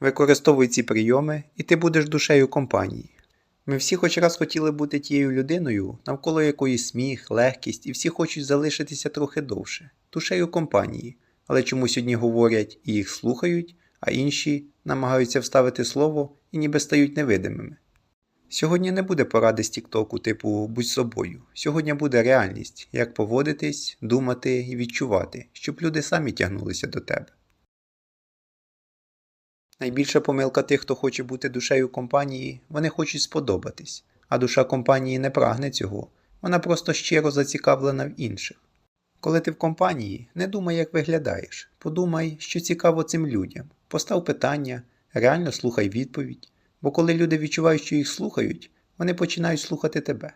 Використовуй ці прийоми, і ти будеш душею компанії. Ми всі хоч раз хотіли бути тією людиною, навколо якої сміх, легкість, і всі хочуть залишитися трохи довше, душею компанії, але чомусь одні говорять і їх слухають, а інші намагаються вставити слово і ніби стають невидимими. Сьогодні не буде поради з Тіктоку, типу будь собою. Сьогодні буде реальність, як поводитись, думати і відчувати, щоб люди самі тягнулися до тебе. Найбільша помилка тих, хто хоче бути душею компанії, вони хочуть сподобатись, а душа компанії не прагне цього, вона просто щиро зацікавлена в інших. Коли ти в компанії, не думай, як виглядаєш, подумай, що цікаво цим людям, постав питання, реально слухай відповідь, бо коли люди відчувають, що їх слухають, вони починають слухати тебе.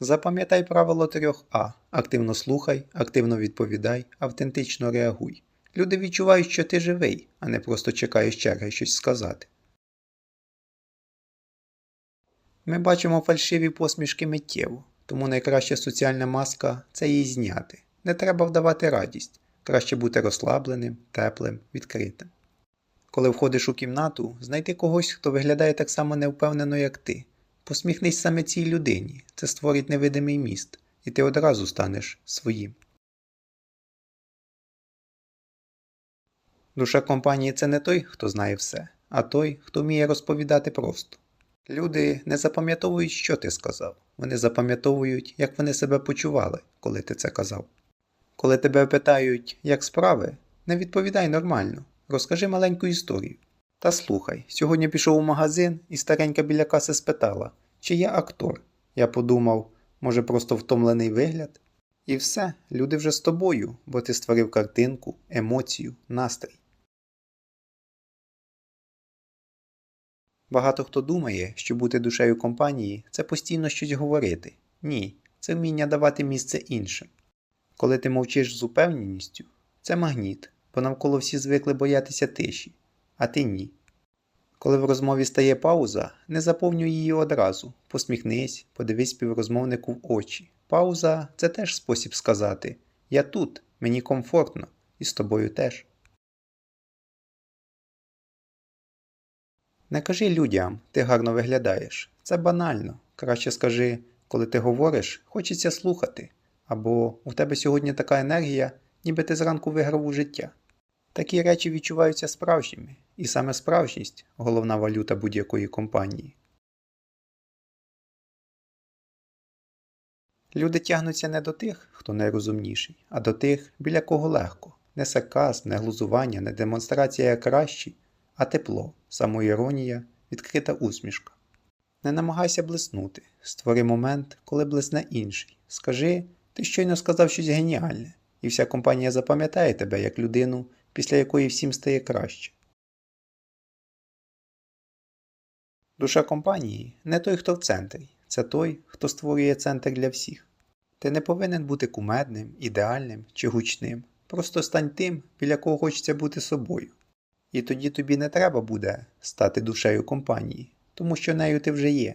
Запам'ятай правило трьох А: активно слухай, активно відповідай, автентично реагуй. Люди відчувають, що ти живий, а не просто чекаєш черги щось сказати. Ми бачимо фальшиві посмішки миттєво, тому найкраща соціальна маска це її зняти. Не треба вдавати радість, краще бути розслабленим, теплим, відкритим. Коли входиш у кімнату, знайди когось, хто виглядає так само невпевнено, як ти. Посміхнись саме цій людині, це створить невидимий міст, і ти одразу станеш своїм. Душа компанії це не той, хто знає все, а той, хто вміє розповідати просто. Люди не запам'ятовують, що ти сказав, вони запам'ятовують, як вони себе почували, коли ти це казав. Коли тебе питають, як справи, не відповідай нормально, розкажи маленьку історію. Та слухай, сьогодні пішов у магазин і старенька біля каси спитала, чи я актор. Я подумав, може просто втомлений вигляд? І все, люди вже з тобою, бо ти створив картинку, емоцію, настрій. Багато хто думає, що бути душею компанії це постійно щось говорити. Ні, це вміння давати місце іншим. Коли ти мовчиш з упевненістю, це магніт, бо навколо всі звикли боятися тиші, а ти ні. Коли в розмові стає пауза, не заповнюй її одразу, посміхнись, подивись співрозмовнику в очі. Пауза це теж спосіб сказати Я тут, мені комфортно, і з тобою теж. Не кажи людям, ти гарно виглядаєш. Це банально. Краще скажи, коли ти говориш, хочеться слухати. Або у тебе сьогодні така енергія, ніби ти зранку виграв у життя. Такі речі відчуваються справжніми, і саме справжність головна валюта будь-якої компанії. Люди тягнуться не до тих, хто найрозумніший, а до тих, біля кого легко. Не сарказм, не глузування, не демонстрація кращий, а тепло, самоіронія, відкрита усмішка. Не намагайся блиснути, створи момент, коли блисне інший. Скажи, ти щойно сказав щось геніальне, і вся компанія запам'ятає тебе як людину, після якої всім стає краще. Душа компанії не той, хто в центрі, це той, хто створює центр для всіх. Ти не повинен бути кумедним, ідеальним чи гучним. Просто стань тим, біля кого хочеться бути собою. І тоді тобі не треба буде стати душею компанії, тому що нею ти вже є.